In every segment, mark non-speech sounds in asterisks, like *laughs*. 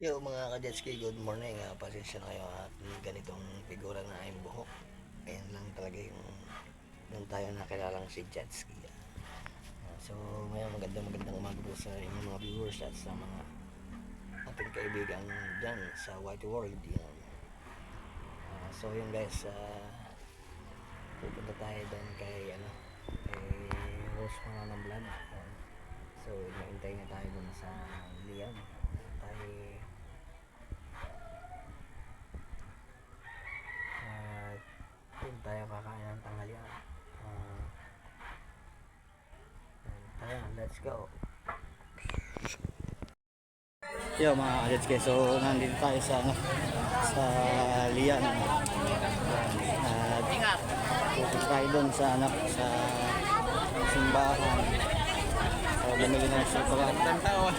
Yo mga ka-jetski, good morning. Uh, pasensya na kayo at ganitong figura na yung buhok. Ayan lang talaga yung nung tayo nakilalang si Jetski. Uh, so, ngayon magandang magandang umaga po sa inyong mga viewers at sa mga ating kaibigan dyan sa White World. Yan. Uh, so, yun guys, uh, pupunta tayo doon kay, ano, kay Rose mga ng vlog. Yan. So, inaintay na tayo doon sa Liam. Tayo at yun tayo kakain ng tanghalian. Uh, tayo, let's go. Yo mga kadets guys, so nandito tayo sa ano, sa Lian. At pupunta tayo doon sa ano, sa simbahan. Bumili na sa pala. tao.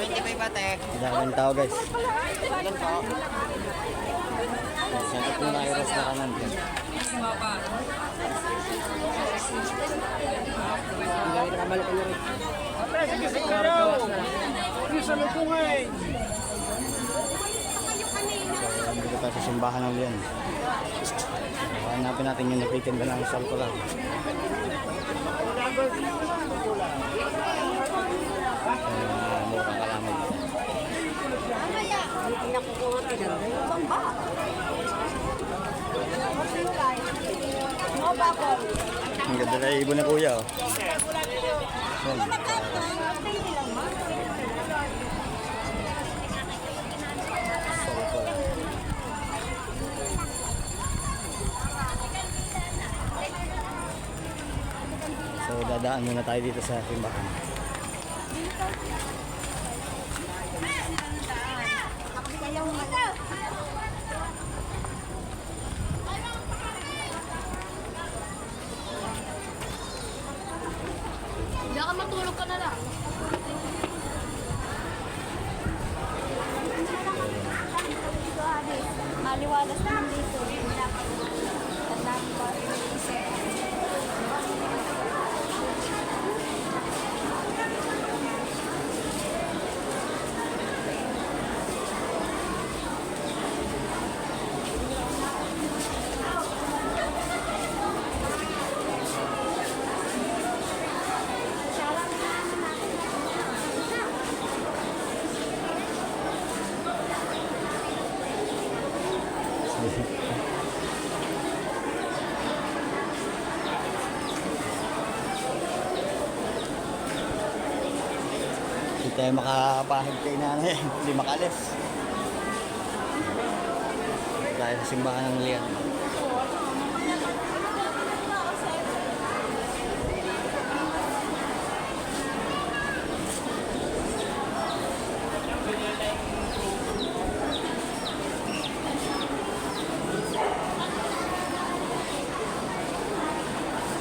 25 bate. Daming tao guys. Sa ito na iros na kanan. Nakabalik ka na rin. So, dito tayo sa simbahan ng. So, hanapin natin yung nagtitinda ng salkulan. Uh, murang kalamay. Ang ganda na ibon na kuya. Oh. Yan. Dadaan muna tayo dito sa simbahan. Diyan ka matulog ka na lang. Maliwalas naman dito. Tandaan ko. Hindi tayo makapahid kay nanay. *laughs* Hindi makalis. Dahil sa simbahan ng Lian.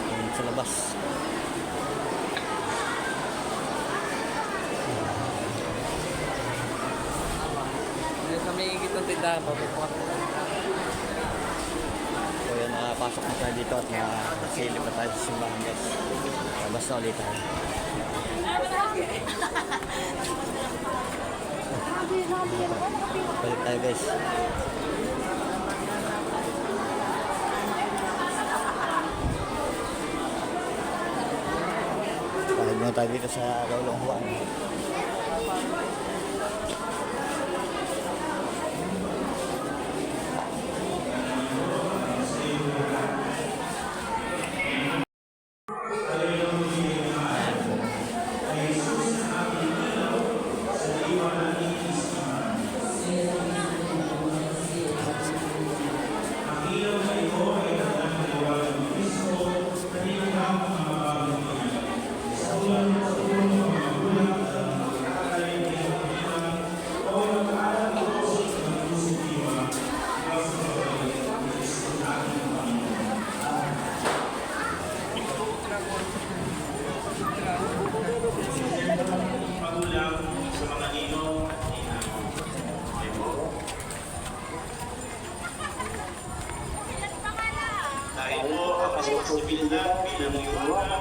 Ayun Sa labas. Dito sa may tindahan, papupukat. So yun, nakapasok na tayo dito at nakasilip na tayo sa simbahan guys. Labas na ulit tayo. Balik tayo guys. Balik muna tayo dito sa Lolong Juan. mapupupil na pinangiwala,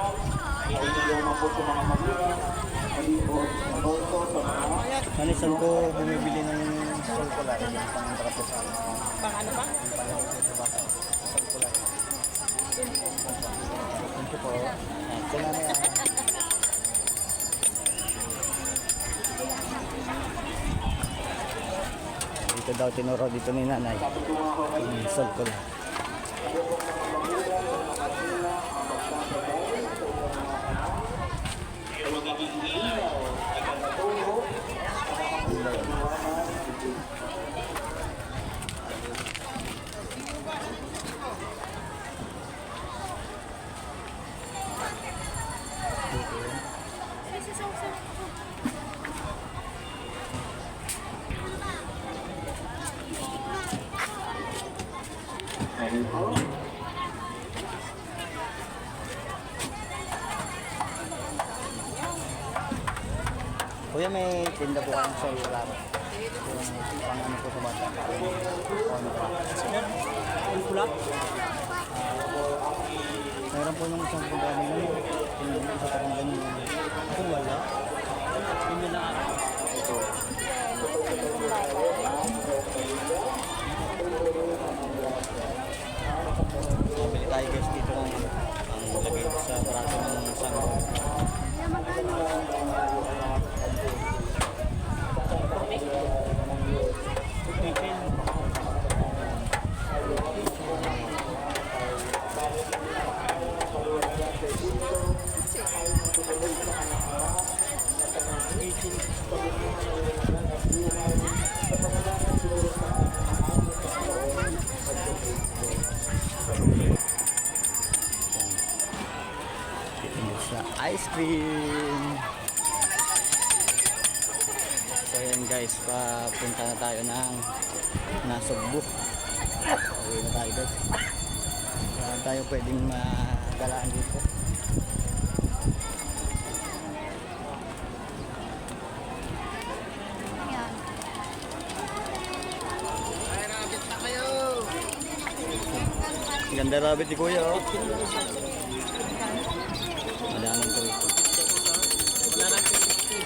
hindi na lumapot sa mga magulang, malibot, aborto, sa mga... Ano, saan ko bumibili ng solkulay? Pang trapesan. Pang ano ba? Pang sa baka. Solkulay. Thank you po. Ito na na Dito daw tinuro dito ni nanay. Ang solkulay. May tinda po kayong sulkular. Yung pang ano po sa bata. Ano pa? Sulkular? Meron po yung isang programa na yun. Yung isa parang ganyan. Ako wala. Yun na Ito. Bili cream. So yan guys, papunta na tayo ng Nasugbu. Uwi na tayo guys. Saan tayo pwedeng magalaan dito. Ganda rabbit ni Kuya oh.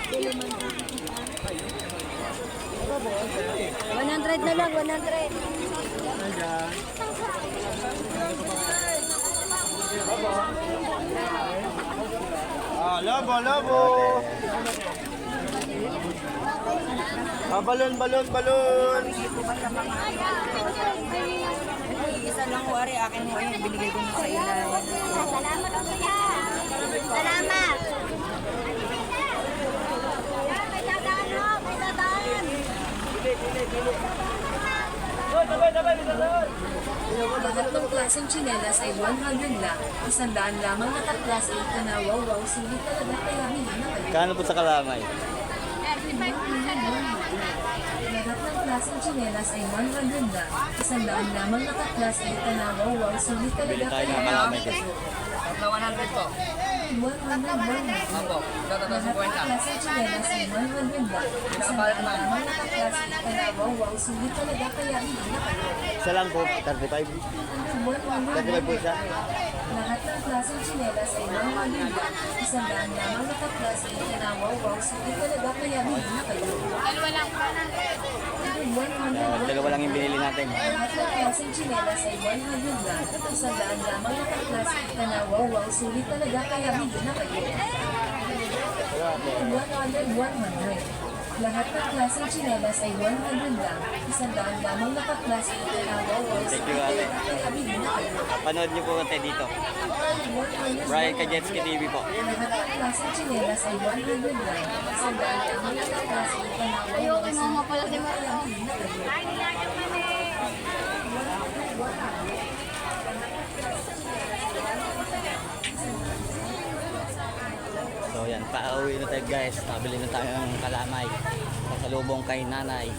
100 na lang, 100. Ayan. Ah, labo, labo. Ah, balon, balon, balon. Isa lang wari, akin mo yung binigay ko sa ilan. Salamat, Salamat. Lahat ng klaseng tsinelas ay 100 lang. Isang daan lamang na ka-class 8 ka na wow wow, sulit talaga kaya hindi na kayo. Kano po sa kalamay? Lahat ng klaseng tsinelas ay 100 lang. Isang daan lamang na ka-class 8 ka na wow wow, sulit talaga kaya kalamay guys. Tatlo 100 po. 100 lang. Opo. Tatlo Lahat ng 50. klaseng tsinelas ay 100 lang. Isang daan lamang na ka-class 8 ka na wow wow, sulit talaga kaya hindi na kayo. Isa lang po, 35. 35 po isa. Lahat ng klaseng tsinelas ay 100 lang. Isang daan lamang naka-klase ka na wow wow, sulit talaga kaya hindi na kayo. Dalawa lang. 100 Oh, dalawa lang yung binili natin. Klaseng tsinelas ay 100 lang. Naka-klase ka na wow wow, sulit talaga kaya hindi na kayo. 100, 100. Lahat ng klaseng tsinelas ay 100 lang. Isang daan lamang na wow wow, Thank you, ate. Panood niyo po tayo dito. 100, Brian Kajetski TV po. Lahat ng klaseng tsinelas ay 100 lang. Isang daan lamang naka-klase ka na wow wow, Ayoko mama pala si Mario. So yan, pauwi na tayo guys. Nabili na tayo ng kalamay. Pasalubong kay nanay.